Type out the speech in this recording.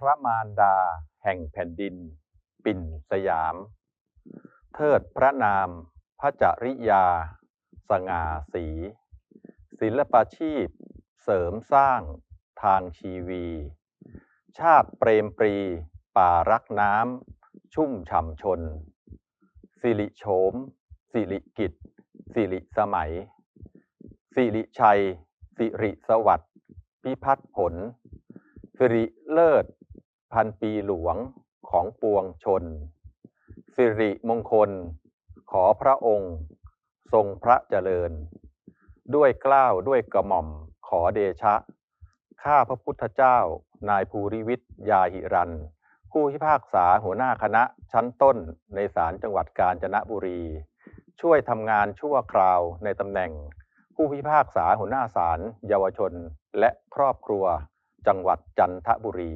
พระมารดาแห่งแผ่นดิน ปิ่นสยาม เทิดพระนาม พระจริยา สง่าสี ศิลปาชีพ เสริมสร้างทางชีวี ชาติเปรมปรี ป่ารักน้ำ ชุ่มฉ่ำชน สิริโฉม สิริกิจ สิริสมัย สิริชัย สิริสวัสดิ์พิพัฒน์ผลสิริเลิศ พันปีหลวงของปวงชน สิริมงคล ขอพระองค์ ทรงพระเจริญ ด้วยกล้าวด้วยกระหม่อมขอเดชะ ข้าพระพุทธเจ้า นายภูริวิทยาหิรัน ผู้พิพากษาหัวหน้าคณะชั้นต้นในศาลจังหวัดกาญจนบุรี ช่วยทำงานชั่วคราวในตำแหน่ง ผู้พิพากษาหัวหน้าศาลเยาวชนและครอบครัว จังหวัดจันทบุรี